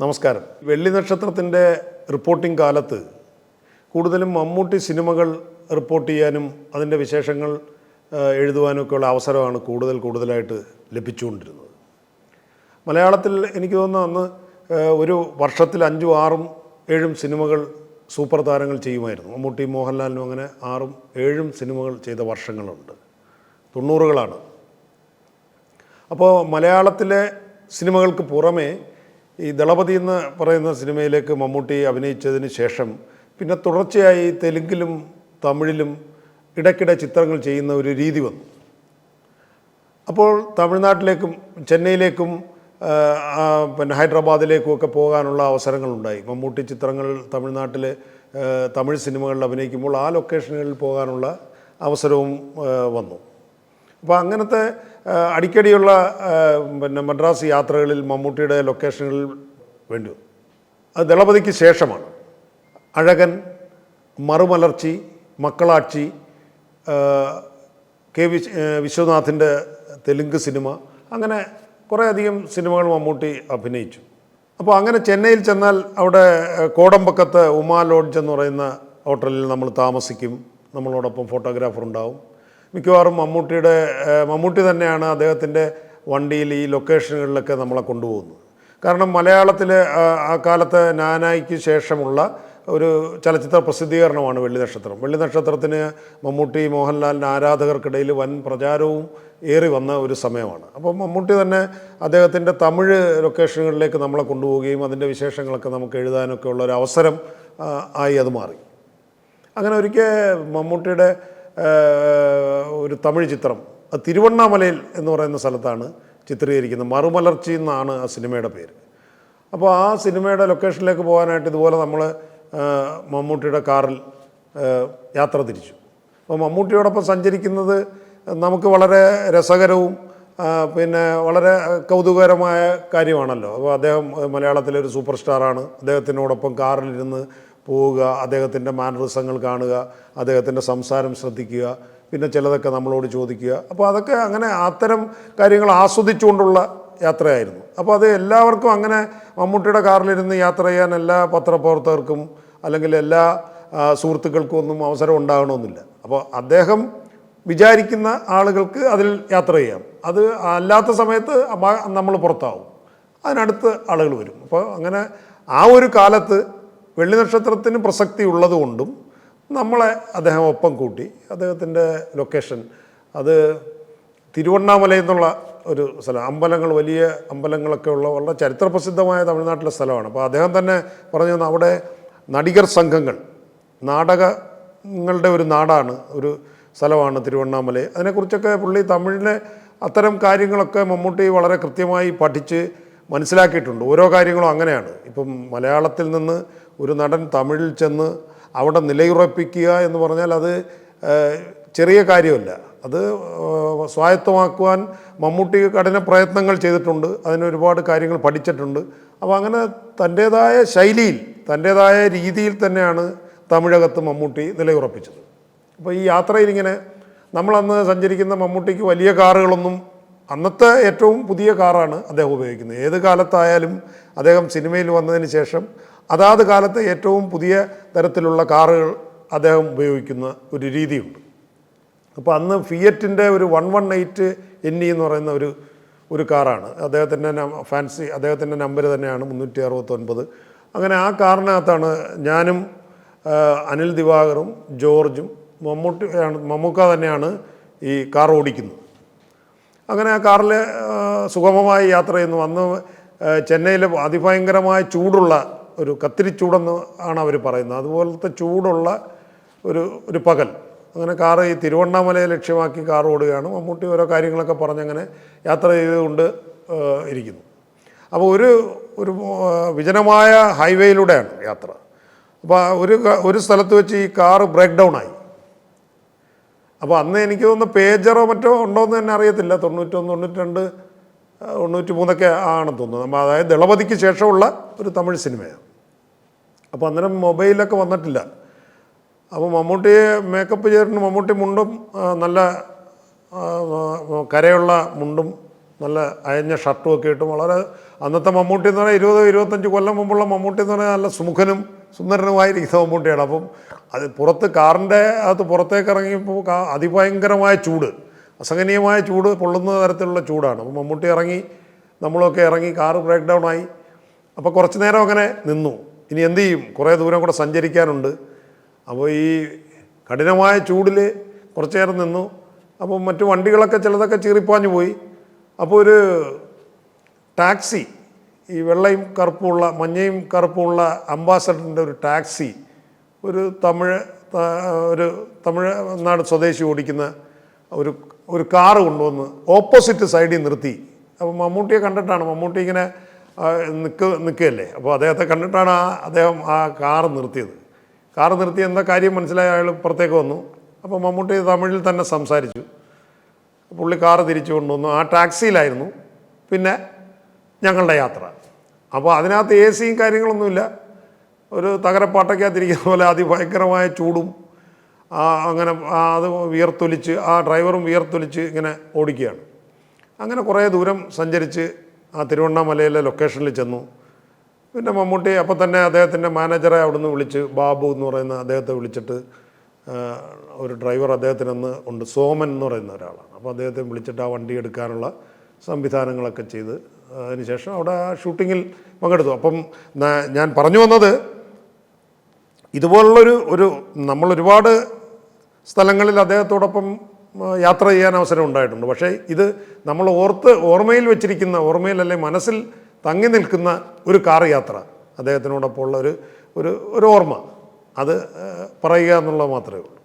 നമസ്കാരം. വെള്ളി നക്ഷത്രത്തിന്റെ റിപ്പോർട്ടിംഗ് കാലത്ത് കൂടുതലും മമ്മൂട്ടി സിനിമകൾ റിപ്പോർട്ട് ചെയ്യാനും അതിന്റെ വിശേഷങ്ങൾ ആ, എഴുതുവാനും ഒക്കെയുള്ള അവസരമാണ് കൂടുതൽ കൂടുതലായിട്ട് ലഭിച്ചുകൊണ്ടിരുന്നത്. മലയാളത്തിൽ എനിക്ക് തോന്നുന്നു അന്ന് ഒരു വർഷത്തിൽ അഞ്ചും ആറും ഏഴും സിനിമകൾ സൂപ്പർ താരങ്ങൾ ചെയ്യുമായിരുന്നു. മമ്മൂട്ടി മോഹൻലാലിനും അങ്ങനെ ആറും ഏഴും സിനിമകൾ ചെയ്ത വർഷങ്ങളുണ്ട്. തൊണ്ണൂറുകളാണ്. അപ്പോൾ മലയാളത്തിലെ സിനിമകൾക്ക് പുറമേ ഈ ദളപതി എന്ന് പറയുന്ന സിനിമയിലേക്ക് മമ്മൂട്ടി അഭിനയിച്ചതിന് ശേഷം പിന്നെ തുടർച്ചയായി തെലുങ്കിലും തമിഴിലും ഇടയ്ക്കിടെ ചിത്രങ്ങൾ ചെയ്യുന്ന ഒരു രീതി വന്നു. അപ്പോൾ തമിഴ്നാട്ടിലേക്കും ചെന്നൈയിലേക്കും പിന്നെ ഹൈദരാബാദിലേക്കും ഒക്കെ പോകാനുള്ള അവസരങ്ങളുണ്ടായി. മമ്മൂട്ടി ചിത്രങ്ങൾ തമിഴ്നാട്ടിൽ തമിഴ് സിനിമകളിൽ അഭിനയിക്കുമ്പോൾ ആ ലൊക്കേഷനുകളിൽ പോകാനുള്ള അവസരവും വന്നു. അപ്പോൾ അങ്ങനത്തെ അടിക്കടിയുള്ള പിന്നെ മദ്രാസ് യാത്രകളിൽ മമ്മൂട്ടിയുടെ ലൊക്കേഷനുകളിൽ വേണ്ടി അത് ദളപതിക്ക് ശേഷമാണ്. അഴകൻ മറുമലർച്ചി മക്കളാക്ഷി കെ വിശ് വിശ്വനാഥിന്റെ തെലുങ്ക് സിനിമ അങ്ങനെ കുറേയധികം സിനിമകൾ മമ്മൂട്ടി അഭിനയിച്ചു. അപ്പോൾ അങ്ങനെ ചെന്നൈയിൽ ചെന്നാൽ അവിടെ കോടമ്പക്കത്ത് ഉമാ ലോഡ്ജ് എന്ന് പറയുന്ന ഹോട്ടലിൽ നമ്മൾ താമസിക്കും. നമ്മളോടൊപ്പം ഫോട്ടോഗ്രാഫർ ഉണ്ടാവും. മിക്കവാറും മമ്മൂട്ടിയുടെ മമ്മൂട്ടി തന്നെയാണ് അദ്ദേഹത്തിന്റെ വണ്ടിയിൽ ഈ ലൊക്കേഷനുകളിലൊക്കെ നമ്മളെ കൊണ്ടുപോകുന്നത്. കാരണം മലയാളത്തിൽ ആ കാലത്ത് നാനായിക്ക് ശേഷമുള്ള ഒരു ചലച്ചിത്ര പ്രസിദ്ധീകരണമാണ് വെള്ളി നക്ഷത്രം. വെള്ളി നക്ഷത്രത്തിന് മമ്മൂട്ടി മോഹൻലാലിന്റെ ആരാധകർക്കിടയിൽ വൻ പ്രചാരവും ഏറി വന്ന ഒരു സമയമാണ്. അപ്പോൾ മമ്മൂട്ടി തന്നെ അദ്ദേഹത്തിന്റെ തമിഴ് ലൊക്കേഷനുകളിലേക്ക് നമ്മളെ കൊണ്ടുപോവുകയും അതിന്റെ വിശേഷങ്ങളൊക്കെ നമുക്ക് എഴുതാനൊക്കെ ഉള്ള ഒരു അവസരം ആയി അത് മാറി. അങ്ങനെ ഒരിക്കൽ മമ്മൂട്ടിയുടെ ഒരു തമിഴ് ചിത്രം. അത് തിരുവണ്ണാമലയിൽ എന്ന് പറയുന്ന സ്ഥലത്താണ് ചിത്രീകരിക്കുന്നത്. മറുമലർച്ചി എന്നാണ് ആ സിനിമയുടെ പേര്. അപ്പോൾ ആ സിനിമയുടെ ലൊക്കേഷനിലേക്ക് പോകാനായിട്ട് ഇതുപോലെ നമ്മൾ മമ്മൂട്ടിയുടെ കാറിൽ യാത്ര തിരിച്ചു. അപ്പോൾ മമ്മൂട്ടിയോടൊപ്പം സഞ്ചരിക്കുന്നത് നമുക്ക് വളരെ രസകരവും പിന്നെ വളരെ കൗതുകകരമായ കാര്യമാണല്ലോ. അപ്പോൾ അദ്ദേഹം മലയാളത്തിലെ ഒരു സൂപ്പർ സ്റ്റാറാണ്. അദ്ദേഹത്തിനോടൊപ്പം കാറിലിരുന്ന് പോവുക അദ്ദേഹത്തിന്റെ മാനറിസങ്ങൾ കാണുക അദ്ദേഹത്തിന്റെ സംസാരം ശ്രദ്ധിക്കുക പിന്നെ ചിലതൊക്കെ നമ്മളോട് ചോദിക്കുക. അപ്പോൾ അതൊക്കെ അങ്ങനെ അത്തരം കാര്യങ്ങൾ ആസ്വദിച്ചുകൊണ്ടുള്ള യാത്രയായിരുന്നു. അപ്പോൾ അത് എല്ലാവർക്കും അങ്ങനെ മമ്മൂട്ടിയുടെ കാറിലിരുന്ന് യാത്ര ചെയ്യാൻ എല്ലാ പത്രപ്രവർത്തകർക്കും അല്ലെങ്കിൽ എല്ലാ സുഹൃത്തുക്കൾക്കും ഒന്നും അവസരം ഉണ്ടാകണമെന്നില്ല. അപ്പോൾ അദ്ദേഹം വിചാരിക്കുന്ന ആളുകൾക്ക് അതിൽ യാത്ര ചെയ്യാം. അത് അല്ലാത്ത സമയത്ത് നമ്മൾ പുറത്താവും. അതിനടുത്ത് ആളുകൾ വരും. അപ്പോൾ അങ്ങനെ ആ ഒരു കാലത്ത് വെള്ളി നക്ഷത്രത്തിന് പ്രസക്തി ഉള്ളതുകൊണ്ടും നമ്മളെ അദ്ദേഹം ഒപ്പം കൂട്ടി അദ്ദേഹത്തിന്റെ ലൊക്കേഷൻ അത് തിരുവണ്ണാമല എന്നുള്ള ഒരു സ്ഥലം. അമ്പലങ്ങൾ വലിയ അമ്പലങ്ങളൊക്കെ ഉള്ള വളരെ ചരിത്രപ്രസിദ്ധമായ തമിഴ്നാട്ടിലെ സ്ഥലമാണ്. അപ്പോൾ അദ്ദേഹം തന്നെ പറഞ്ഞു അവിടെ നടികർ സംഘങ്ങൾ നാടകങ്ങളുടെ ഒരു നാടാണ് ഒരു സ്ഥലമാണ് തിരുവണ്ണാമല അതിനെക്കുറിച്ചൊക്കെ പുള്ളി തമിഴിലെ അത്തരം കാര്യങ്ങളൊക്കെ മമ്മൂട്ടി വളരെ കൃത്യമായി പഠിച്ച് മനസ്സിലാക്കിയിട്ടുണ്ട്. ഓരോ കാര്യങ്ങളും അങ്ങനെയാണ്. ഇപ്പം മലയാളത്തിൽ നിന്ന് ഒരു നടൻ തമിഴിൽ ചെന്ന് അവിടെ നിലയുറപ്പിക്കുക എന്ന് പറഞ്ഞാൽ അത് ചെറിയ കാര്യമല്ല. അത് സ്വായത്തമാക്കുവാൻ മമ്മൂട്ടി കഠിന പ്രയത്നങ്ങൾ ചെയ്തിട്ടുണ്ട്. അതിന് ഒരുപാട് കാര്യങ്ങൾ പഠിച്ചിട്ടുണ്ട്. അപ്പോൾ അങ്ങനെ തന്റേതായ ശൈലിയിൽ തന്റേതായ രീതിയിൽ തന്നെയാണ് തമിഴകത്ത് മമ്മൂട്ടി നിലയുറപ്പിച്ചത്. അപ്പോൾ ഈ യാത്രയിൽ ഇങ്ങനെ നമ്മളന്ന് സഞ്ചരിക്കുന്ന മമ്മൂട്ടിക്ക് വലിയ കാറുകളൊന്നും അന്നത്തെ ഏറ്റവും പുതിയ കാറാണ് അദ്ദേഹം ഉപയോഗിക്കുന്നത്. ഏത് കാലത്തായാലും അദ്ദേഹം സിനിമയിൽ വന്നതിന് ശേഷം അതാത് കാലത്തെ ഏറ്റവും പുതിയ തരത്തിലുള്ള കാറുകൾ അദ്ദേഹം ഉപയോഗിക്കുന്ന ഒരു രീതിയുണ്ട്. അപ്പോൾ അന്ന് ഫിയറ്റിന്റെ ഒരു one one eight N E എന്ന് പറയുന്ന ഒരു ഒരു കാറാണ്. അദ്ദേഹത്തിന്റെ ഫാൻസി അദ്ദേഹത്തിന്റെ നമ്പർ തന്നെയാണ് മുന്നൂറ്റി അറുപത്തൊൻപത്. അങ്ങനെ ആ കാറിനകത്താണ് ഞാനും അനിൽ ദിവാകറും ജോർജും മമ്മൂട്ടി മമ്മൂക്ക തന്നെയാണ് ഈ കാർ ഓടിക്കുന്നത്. അങ്ങനെ ആ കാറിൽ സുഗമമായി യാത്ര ചെയ്യുന്നു. അന്ന് ചെന്നൈയിലെ അതിഭയങ്കരമായ ചൂടുള്ള ഒരു കത്തിരിച്ചൂടെന്ന് ആണ് അവർ പറയുന്നത്. അതുപോലത്തെ ചൂടുള്ള ഒരു ഒരു പകൽ. അങ്ങനെ കാറ് ഈ തിരുവണ്ണാമലയെ ലക്ഷ്യമാക്കി കാർ ഓടുകയാണ്. മമ്മൂട്ടി ഓരോ കാര്യങ്ങളൊക്കെ പറഞ്ഞങ്ങനെ യാത്ര ചെയ്തുകൊണ്ട് ഇരിക്കുന്നു. അപ്പോൾ ഒരു ഒരു വിജനമായ ഹൈവേയിലൂടെയാണ് യാത്ര. അപ്പോൾ ഒരു ഒരു സ്ഥലത്ത് വെച്ച് ഈ കാറ് ബ്രേക്ക് ഡൗൺ ആയി. അപ്പോൾ അന്ന് എനിക്ക് തോന്നുന്നു പേജറോ മറ്റോ ഉണ്ടോ എന്ന് തന്നെ അറിയത്തില്ല. തൊണ്ണൂറ്റൊന്ന് തൊണ്ണൂറ്റി രണ്ട് തൊണ്ണൂറ്റി മൂന്നൊക്കെ ആണെന്ന് തോന്നുന്നു. നമ്മൾ അതായത് ദളപതിക്ക് ശേഷമുള്ള ഒരു തമിഴ് സിനിമയാണ്. അപ്പോൾ അന്നേരം മൊബൈലൊക്കെ വന്നിട്ടില്ല. അപ്പോൾ മമ്മൂട്ടിയെ മേക്കപ്പ് ചെയ്തിട്ടുണ്ട്. മമ്മൂട്ടി മുണ്ടും നല്ല കരയുള്ള മുണ്ടും നല്ല അയഞ്ഞ ഷർട്ടും ഒക്കെ ഇട്ട് വളരെ അന്നത്തെ മമ്മൂട്ടി എന്ന് പറഞ്ഞാൽ ഇരുപത് ഇരുപത്തഞ്ച് കൊല്ലം മുമ്പുള്ള മമ്മൂട്ടി എന്ന് പറഞ്ഞാൽ നല്ല സുമുഖനും സുന്ദരനുമായിരിക്കുന്ന മമ്മൂട്ടിയാണ്. അപ്പം അത് പുറത്ത് കാറിന്റെ അകത്ത് പുറത്തേക്ക് ഇറങ്ങിയപ്പോൾ അതിഭയങ്കരമായ ചൂട് അസഹനീയമായ ചൂട് പൊള്ളുന്ന തരത്തിലുള്ള ചൂടാണ്. അപ്പം മമ്മൂട്ടി ഇറങ്ങി നമ്മളൊക്കെ ഇറങ്ങി കാറ് ബ്രേക്ക് ഡൗൺ ആയി. അപ്പോൾ കുറച്ച് നേരം അങ്ങനെ നിന്നു. ഇനി എന്ത് ചെയ്യും? കുറേ ദൂരം കൂടെ സഞ്ചരിക്കാനുണ്ട്. അപ്പോൾ ഈ കഠിനമായ ചൂടിൽ കുറച്ച് നേരം നിന്നു. അപ്പോൾ മറ്റു വണ്ടികളൊക്കെ ചിലതൊക്കെ ചീറിപ്പാഞ്ഞു പോയി. അപ്പോൾ ഒരു ടാക്സി ഈ വെള്ളയും കറുപ്പുമുള്ള മഞ്ഞയും കറുപ്പുമുള്ള അംബാസഡറിന്റെ ഒരു ടാക്സി ഒരു തമിഴ് ഒരു തമിഴ്നാട് സ്വദേശി ഓടിക്കുന്ന ഒരു ഒരു കാറ് കൊണ്ടുവന്ന് ഓപ്പോസിറ്റ് സൈഡിൽ നിർത്തി. അപ്പോൾ മമ്മൂട്ടിയെ കണ്ടിട്ടാണ് മമ്മൂട്ടി ഇങ്ങനെ നിൽക്ക് നിൽക്കുകയല്ലേ അപ്പോൾ അദ്ദേഹത്തെ കണ്ടിട്ടാണ് ആ അദ്ദേഹം ആ കാർ നിർത്തിയത്. കാർ നിർത്തി എന്താ കാര്യം മനസ്സിലായി അയാൾ പുറത്തേക്ക് വന്നു. അപ്പോൾ മമ്മൂട്ടി തമിഴിൽ തന്നെ സംസാരിച്ചു. പുള്ളി കാറ് തിരിച്ചു കൊണ്ടുവന്നു. ആ ടാക്സിയിലായിരുന്നു. പിന്നെ ഞങ്ങളുടെ യാത്ര. അപ്പോൾ അതിനകത്ത് എ സിയും കാര്യങ്ങളൊന്നുമില്ല. ഒരു തകരപ്പാട്ടയ്ക്കകത്തിരിക്കുന്ന പോലെ അതിഭയങ്കരമായ ചൂടും അങ്ങനെ അത് വിയർത്തൊലിച്ച് ആ ഡ്രൈവറും വിയർത്തൊലിച്ച് ഇങ്ങനെ ഓടിക്കുകയാണ്. അങ്ങനെ കുറേ ദൂരം സഞ്ചരിച്ച് ആ തിരുവണ്ണാമലയിലെ ലൊക്കേഷനിൽ ചെന്നു. പിന്നെ മമ്മൂട്ടി അപ്പം തന്നെ അദ്ദേഹത്തിന്റെ മാനേജറെ അവിടുന്ന് വിളിച്ച് ബാബു എന്ന് പറയുന്ന അദ്ദേഹത്തെ വിളിച്ചിട്ട് ഒരു ഡ്രൈവർ അദ്ദേഹത്തിനന്ന് ഉണ്ട്. സോമൻ എന്ന് പറയുന്ന ഒരാളാണ്. അപ്പോൾ അദ്ദേഹത്തെ വിളിച്ചിട്ട് ആ വണ്ടി എടുക്കാനുള്ള സംവിധാനങ്ങളൊക്കെ ചെയ്ത് അതിനുശേഷം അവിടെ ഷൂട്ടിങ്ങിൽ പങ്കെടുത്തു. അപ്പം ഞാൻ പറഞ്ഞു വന്നത് ഇതുപോലുള്ളൊരു ഒരു നമ്മൾ ഒരുപാട് സ്ഥലങ്ങളിൽ അദ്ദേഹത്തോടൊപ്പം യാത്ര ചെയ്യാൻ അവസരം ഉണ്ടായിട്ടുണ്ട്. പക്ഷേ ഇത് നമ്മൾ ഓർത്ത് ഓർമ്മയിൽ വെച്ചിരിക്കുന്ന ഓർമ്മയിൽ അല്ലെ മനസ്സിൽ തങ്ങി നിൽക്കുന്ന ഒരു കാർ യാത്ര. അദ്ദേഹത്തിനോടൊപ്പം ഉള്ള ഒരു ഒരു ഓർമ്മ. അത് പറയുക എന്നുള്ളത് മാത്രമേ ഉള്ളൂ.